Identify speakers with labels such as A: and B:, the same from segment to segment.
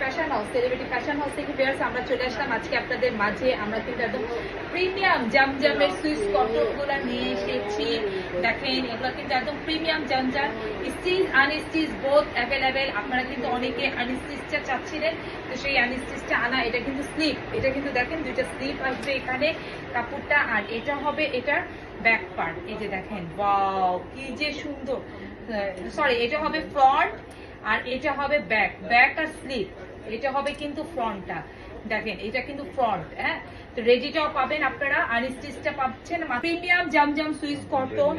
A: Fashion fashion আমরা চলে আজকে আপনাদের মাঝে। প্রিমিয়াম দেখেন অ্যাভেলেবেল আপনারা কিন্তু অনেকে চাচ্ছিলেন, তো সেই আনস্টিচটা আনা, এটা কিন্তু স্লিপ এটা কিন্তু দেখেন, দুইটা স্লিপ আসবে এখানে কাপড়টা। আর এটা হবে এটার ব্যাক পার্ট এই যে দেখেন ওয়াও কি যে সুন্দর। সরি এটা হবে ফ্রন্ট আর এটা হবে ব্যাক ব্যাক আর স্লিপ এটা হবে কিন্তু ফ্রন্টটা দেখেন, এটা কিন্তু ফ্রন্ট হ্যাঁ? তো রেডিটাও পাবেন আপনারা আনস্টিচটা পাচ্ছেন। প্রিমিয়াম জামজাম সুইস কটন,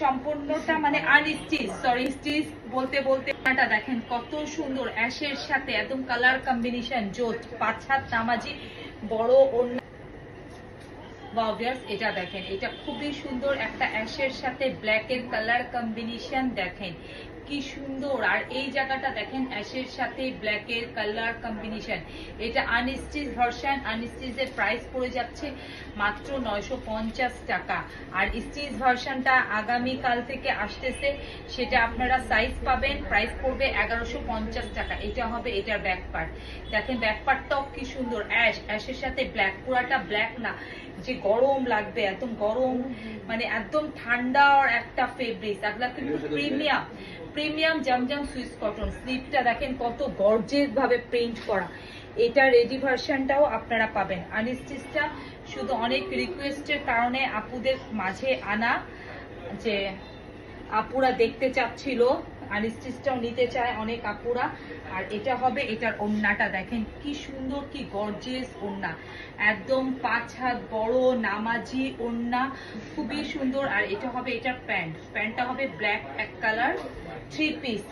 A: সম্পূর্ণটা মানে আনস্টিচ সরি স্টিচ বলতে বলতে এটা দেখেন কত সুন্দর, অ্যাশের সাথে একদম কালার কম্বিনেশন জোট পাঁচ হাত নামাজি বড় অন্য ওয়াভিয়ার্স এটা দেখেন, এটা খুবই সুন্দর, একটা অ্যাশের সাথে ব্ল্যাক এর কালার কম্বিনেশন দেখেন। কি সুন্দর। আর এই জায়গাটা দেখেন অ্যাশের সাথে ব্ল্যাক এর কালার কম্বিনেশন এটা আনস্টিচ ভার্সন আনস্টিচের প্রাইস পড়ে যাচ্ছে মাত্র নয়শো পঞ্চাশ টাকা। আর স্টিচ ভার্সনটা আগামী কাল থেকে আসতেছে সেটা আপনারা সাইজ পাবেন প্রাইস পড়বে এগারোশো পঞ্চাশ টাকা। এটা হবে এটার ব্যাক পার্ট দেখেন ব্যাক পার্টটাও কি সুন্দর। অ্যাশ অ্যাশের সাথে ব্ল্যাক পুরাটা ব্ল্যাক না। যে গরম লাগবে একদম গরম। মানে একদম ঠান্ডার একটা ফেব্রিক এগুলা কিন্তু প্রিমিয়াম প্রিমিয়াম জামজাম সুইস কটন স্লিপটা দেখেন কত গর্জেস ভাবে প্রিন্ট করা। এটা রেডি ভার্সনটাও আপনারা পাবেন। আনস্টিচটা শুধু অনেক রিকোয়েস্টের কারণে আপুদের মাঝে আনা যে আপুরা দেখতে চাচ্ছিল আনস্টিচটাও নিতে চায় অনেক আপুরা। আর এটা হবে এটার ওন্নাটা, দেখেন কি সুন্দর, কি গর্জেস ওন্না। একদম পাঁচ হাত বড় নামাজি ওন্না, খুবই সুন্দর। আর এটা হবে এটার প্যান্ট। প্যান্টটা হবে ব্ল্যাক এক কালার। থ্রি পিস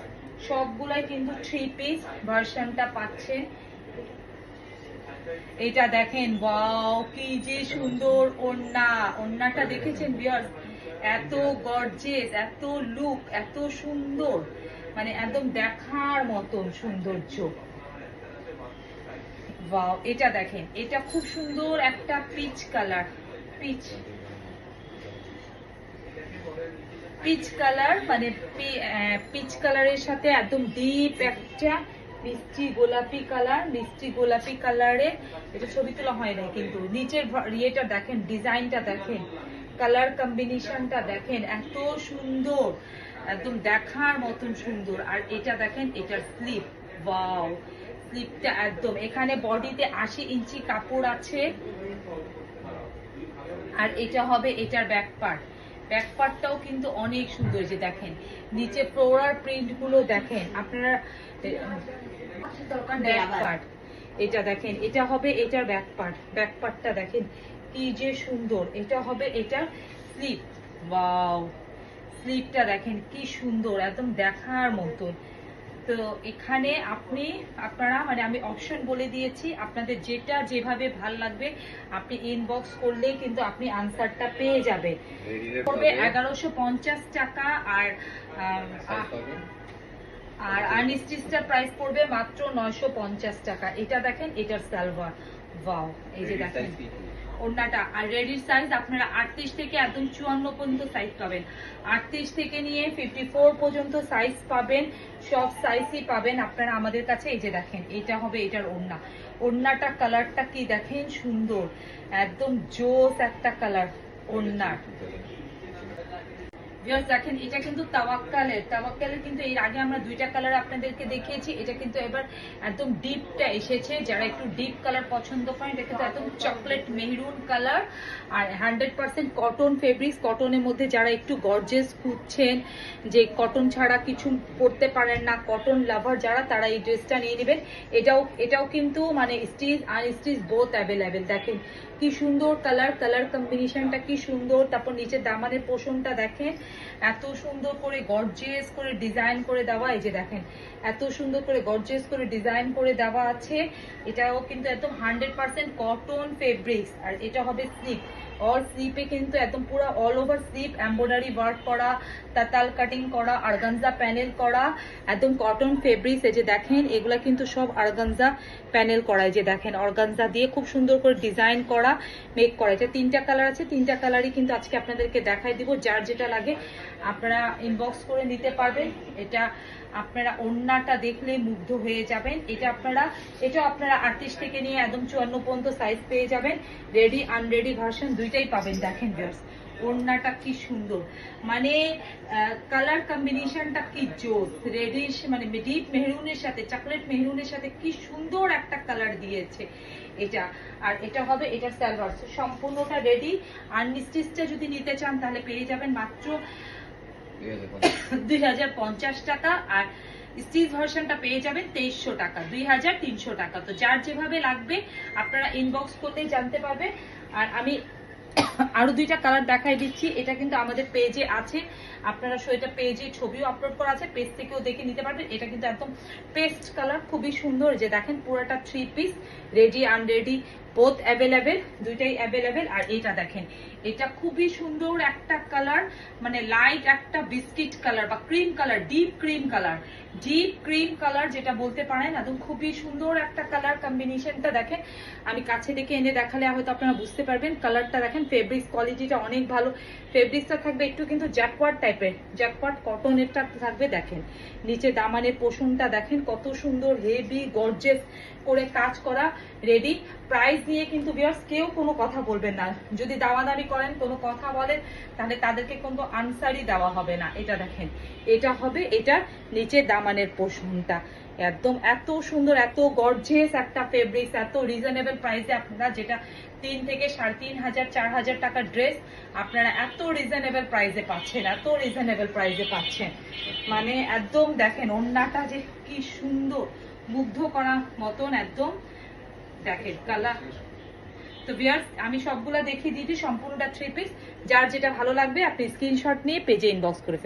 A: সবগুলাই কিন্তু থ্রি পিস ভার্সনটা পাচ্ছেন। এটা দেখেন ওয়াও কি যে সুন্দর ওন্না ওন্নাটা দেখেছেন বিয়ার এত গর্জেস এত লুক এত সুন্দর। মানে একদম দেখার মতন সৌন্দর্য। ওয়াও এটা দেখেন, এটা খুব সুন্দর একটা peach colour peach peach colour মানে পিচ কালারের সাথে একদম ডিপ একটা মিষ্টি গোলাপি কালার মিষ্টি গোলাপি কালারে এটা ছবি তোলা হয় না কিন্তু। নিচের ইয়েটা দেখেন, ডিজাইনটা দেখেন কালার কম্বিনেশনটা দেখেন, এত সুন্দর, একদম দেখার মতন সুন্দর। আর এটা দেখেন, এটার স্লিপ ওয়াও স্লিপটা একদম, এখানে বডিতে আশি ইঞ্চি কাপড় আছে। আর এটা হবে এটার ব্যাক পার্ট ব্যাক পার্টটাও কিন্তু অনেক সুন্দর যে দেখেন। নিচে ফ্লোরার প্রিন্টগুলো দেখেন, আপনারা ব্যাক পার্ট এটা দেখেন, এটা হবে এটার ব্যাক পার্ট ব্যাক পার্টটা দেখেন, কি যে সুন্দর। এটা হবে এটা স্লিপ। ওয়াও! স্লিপটা দেখেন, কি সুন্দর, একদম দেখার মতন। তো এখানে আপনি আপনারা মানে আমি অপশন বলে দিয়েছি আপনাদের যেটা যেভাবে ভালো লাগবে আপনি ইনবক্স করলে কিন্তু আপনি আনসারটা পেয়ে যাবেন। করবে এগারোশো পঞ্চাশ টাকা আর আর আর্নিস্টিসটার প্রাইস পড়বে মাত্র নয়শো পঞ্চাশ টাকা। এটা দেখেন এটার সালভার ওয়াও এই যে দেখেন ওড়নাটা। আর রেডির সাইজ আপনারা আটত্রিশ থেকে একদম চুয়ান্ন পর্যন্ত সাইজ পাবেন। আটত্রিশ থেকে নিয়ে ফিফটি ফোর পর্যন্ত সাইজ পাবেন সব সাইজই পাবেন আপনারা আমাদের কাছে। এই যে দেখেন এটা হবে এটার ওড়না। ওড়নাটা কালারটা কি দেখেন? সুন্দর। একদম জোস একটা কালার ওড়নার। Viewers, দেখেন এটা কিন্তু তাওয়াক্কালের। তাওয়াক্কালের কিন্তু এর আগে আমরা দুইটা কালার আপনাদেরকে দেখিয়েছি। এটা কিন্তু এবার একদম ডিপটা এসেছে। যারা একটু ডিপ কালার পছন্দ করেন এটা কিন্তু একদম চকলেট মেহরুন কালার আর হান্ড্রেড পার্সেন্ট কটন ফেব্রিক্স কটনের মধ্যে যারা একটু গর্জেস খুঁজছেন যে কটন ছাড়া কিছু পরতে পারেন না কটন লাভার যারা তারা এই ড্রেসটা নিয়ে নেবেন। এটাও এটাও কিন্তু মানে স্টিচ আর স্টিচ বোথ অ্যাভেলেবেল দেখেন কি সুন্দর কালার কালার কম্বিনেশনটা কি সুন্দর। তারপর নিচে দামানের পোষণটা দেখেন। এত সুন্দর করে গর্জিয়াস করে ডিজাইন করে দেওয়া, এই যে দেখেন, এত সুন্দর করে গর্জিয়াস করে ডিজাইন করে দেওয়া আছে। এটাও কিন্তু একদম হান্ড্রেড পার্সেন্ট কটন ফেব্রিক্স আর এটা হবে স্লিপ অল স্লিপে কিন্তু একদম পুরো all over slip embroidery work করা, তাতাল কাটিং করা আরগানজা প্যানেল করা, একদম কটন ফেব্রিক্স যে দেখেন, এগুলা কিন্তু সব আরগানজা প্যানেল করা যে দেখেন। অর্গানজা দিয়ে খুব সুন্দর করে ডিজাইন করা মেক করা। এটা তিনটা কালার আছে, তিনটা কালারই কিন্তু আজকে আপনাদেরকে দেখাই দিব। যার যেটা লাগে আপনারা ইনবক্স করে নিতে পারবেন। এটা আপনারা ওড়নাটা দেখলে মুগ্ধ হয়ে যাবেন। এটা আপনারা এটা আপনারা আটত্রিশ থেকে নিয়ে একদম চুয়ান্ন পর্যন্ত সাইজ পেয়ে যাবেন। রেডি আনরেডি ভার্সন দুইটাই পাবেন। দেখেন ভিউয়ার্স ওড়নাটা কি সুন্দর। মানে কালার কম্বিনেশনটা কি জোস। রেডিশ মানে ডিপ মেহরুনের সাথে চকলেট মেহরুনের সাথে কি সুন্দর একটা কালার দিয়েছে। এটা, আর এটা হবে, এটা স্যালভার সম্পূর্ণটা রেডি আর নিস্টিচটা যদি নিতে চান, তাহলে পেয়ে যাবেন মাত্র দুই হাজার পঞ্চাশ। টাকা আর স্টিচ ভার্সনটা পেয়ে যাবেন তেইশশো টাকা, দুই হাজার তিনশো টাকা। তো যার যেভাবে লাগবে আপনারা ইনবক্স করলেই জানতে পারবে। আর আমি আরও দুইটা কালার দেখাই দিচ্ছি। এটা কিন্তু আমাদের পেজে আছে। আপনারা সেটা পেজে ছবিও আপলোড করা আছে পেজ থেকেও দেখে নিতে পারবেন। এটা কিন্তু একদম পেস্ট কালার খুবই সুন্দর। যে দেখেন, পুরোটা three piece ready unready both available দুইটাই অ্যাভেলেবেল আর এটা দেখেন। এটা খুবই সুন্দর একটা কালার মানে লাইট একটা বিস্কিট কালার বা cream colour deep cream colour deep cream colour যেটা বলতে পারেন, একদম খুবই সুন্দর একটা কালার কম্বিনেশনটা দেখেন। আমি কাছে দেখে এনে দেখালে হয়তো আপনারা বুঝতে পারবেন কালারটা দেখেন ফেব্রিক্স কোয়ালিটিটা অনেক ভালো। ফেব্রিক্সটা থাকবে একটু কিন্তু জ্যাকওয়ার্ড টাইপের জ্যাকওয়ার্ড কটনেরটা থাকবে দেখেন। নিচে দামানের পোষণটা দেখেন, কত সুন্দর হেভি গর্জেস করে কাজ করা রেডি প্রাইস নিয়ে কিন্তু বিয়ার্স কেউ কোনো কথা বলবেন না। যদি দামাদামি করেন, কোনো কথা বলেন, তাহলে তাদেরকে কিন্তু আনসারই দেওয়া হবে না। এটা দেখেন। এটা হবে এটা নিচে দামানের পোষণটা। একদম এত সুন্দর, এত গর্জেস একটা ফেব্রিক্স এত রিজনেবল প্রাইসে আপনারা যেটা তিন থেকে সাড়ে তিন হাজার, চার হাজার টাকার ড্রেস আপনারা এত রিজনেবল প্রাইসে পাচ্ছেন, এত রিজনেবল প্রাইসে পাচ্ছেন। মানে একদম দেখেন, ওন্নাটা যে কি সুন্দর। মুগ্ধ করা মতন একদম দেখেন কালার। তো বিয়ার্স আমি সবগুলা দেখিয়ে দিয়েছি, সম্পূর্ণটা থ্রি পিস যার যেটা ভালো লাগবে, আপনি স্ক্রিনশট নিয়ে পেজে ইনবক্স করে